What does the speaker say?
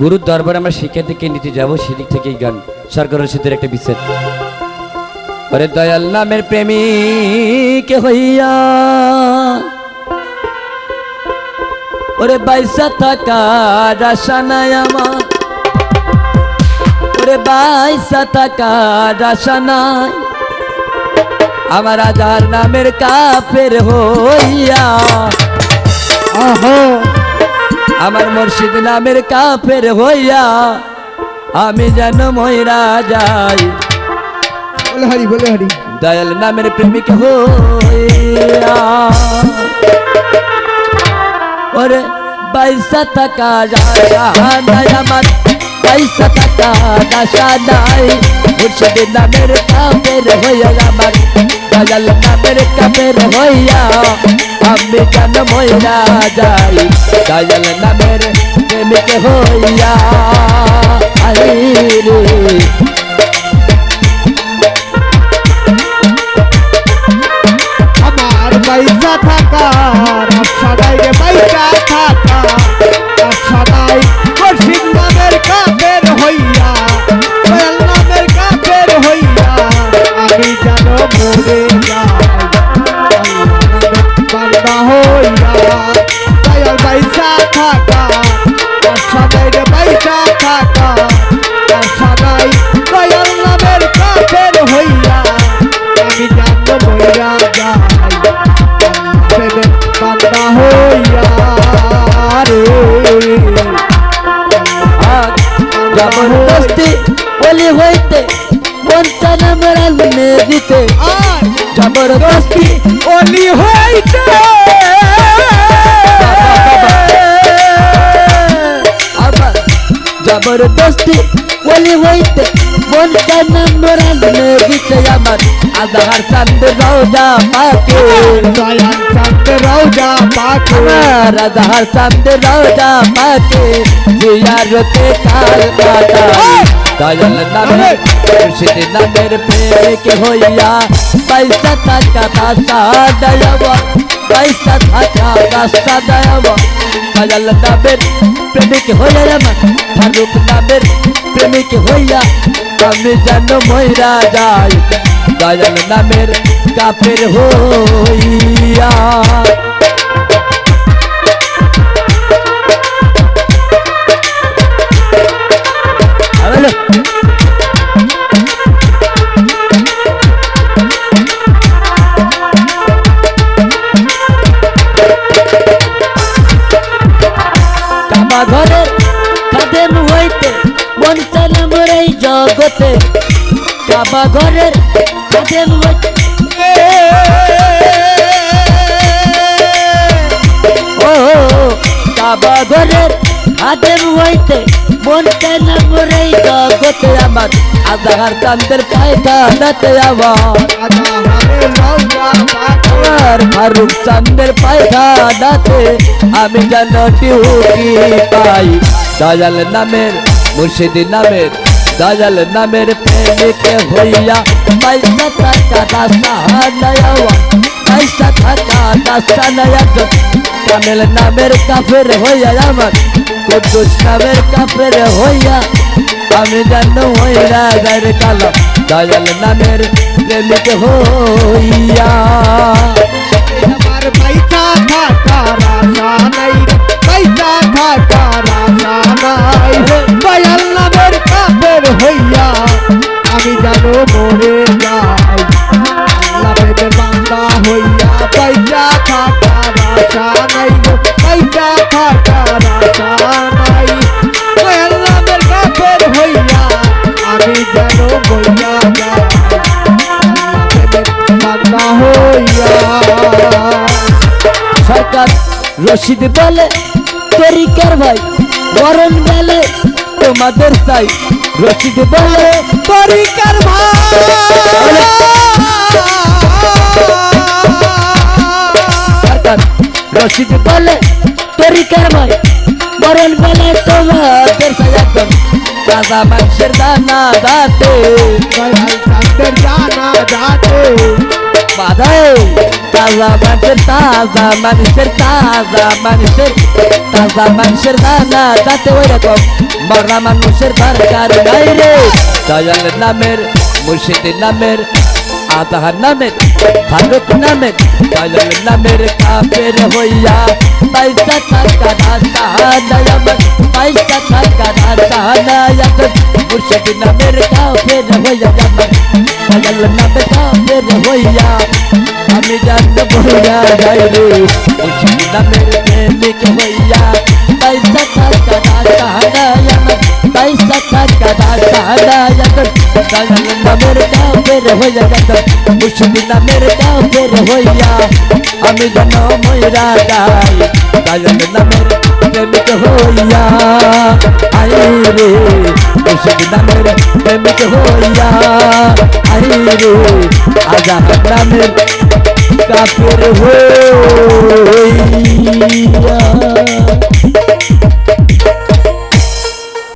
গুরুর দরবারে আমরা শিক্ষার্থীকে নিতে যাব, সেদিক থেকে এই গান সরকার রশিদের একটা বিচ্ছেদ। ওরে দয়াল নামের প্রেমিক হইয়া, ওরে বাইসা থাকা আশা নাই আমার। ওরে বাইসা থাকা আশা নাই। আমার আজার নামের কাপের হইয়া, আহা। আমার মুর্শিদ নামের কাফের হইয়া আমি যেন ময়রা যাই। বলে হারি বলে হারি। দয়াল নামের প্রেমিক হইয়া। ওরে বাইসা টাকা রাশা নাই আমার বাইসা টাকা রাশা নাই। মুর্শিদ নামের কাফের হইয়া আমার দয়াল নামের কাফের হইয়া আমি কেন মহিলা যাই? দয়াল নামের প্রেমিক হইয়া আমার পয়সা থাকা হইয়া দয়াল পয়সা থাকা নাই রে পয়সা থাকা নাই দয়াল নামের কাপের হইয়া আমি জানতো মইরা যাই প্রেমের বান্দা হইয়া রে। জবরদস্তি বলি হইতে বঞ্চন মেরা দিতে। আর জবরদস্তি অলি হইতে। জবরদস্তি বলি হইতে। বঞ্চন মেরা মনে দিতে আমার। আধার চান্দ রোজা পাকে দয়াল চাঁদ রওজা পাকে। আমার আধার চান্দ রোজা পাকে। জিয়ারতে কাল কাটা দয়াল নামে মুর্শিদ নামের প্রেমিক হইয়া পয়সা থাকা দাসা দয়াব পয়সা থাকা দাসা দয়াব দয়াল নামের প্রেমিক হইয়া আমার ফারুক নামের প্রেমিক হইয়া আমি যেন ময়রা যাই দয়াল নামের কাপের হইয়া আরে জগতে কাবা ঘরের হইতে ও কাবা ঘরের কাদেম হইতে মন চলে মরেই জগতে আমার? আধার চান্দের পায়খানাতে আমার। আমার ফারুক চান্দের পায়খানাতে আমি যেন টিউকি পাই। দয়াল নামের, মুর্শিদি নামের দয়াল নামের প্রেমিক হইয়া পয়সা থাকা দাসা নয়াওয়া পয়সা থাকা দাসা নয়া কামেল নামের কাফের হইয়া আমার কুদ্দুস নামের কাফের হইয়া আমি জানো হইয়া গায়ের কালো দয়াল নামের প্রেমিক হইয়া আমার যাই আল্লাহ প্রেমের বান্দা হইয়া পয়সা থাকা রাশা নাই হইয়া সরকার রশিদ বলে, তরিকার ভাই বরণ বেলে। তোমাদের চাই। রশিদ বলে তরিকার সরকার রশিদ বলে তরিকার ভাই! বরণ বেলে তোমাদের চাই একদম রাজা মানুষের দানা দাতে। তাজা মানুষের তাজা মানুষের তাজা মানুষের তাজা মানুষের দানা দাতে। ওই রকম। মরা মানুষের দরকার নাই রে। দয়াল নামের, মুর্শিদ নামের আধার নামের, ফারুক নামের, দয়াল নামের কাফের হইয়া পয়সা থাকা সাহানায় আমার, পয়সা থাকা সাহানায় মুর্শিদ নামের কাফের হইয়া আমার, দয়াল নামের কাফের হইয়া আমি জানতে ভুলা যাই রে। নামের প্রেমিক হইয়া পয়সা থাকা আমার মুশকিলা মেরে দাও ফের হইয়া আমি যেন ময়রা যাই দয়াল নামের প্রেমিক হইয়া আই রে মুশকিলা মেরে প্রেমিক হইয়া আই রে আজা নামের কাপের হইয়া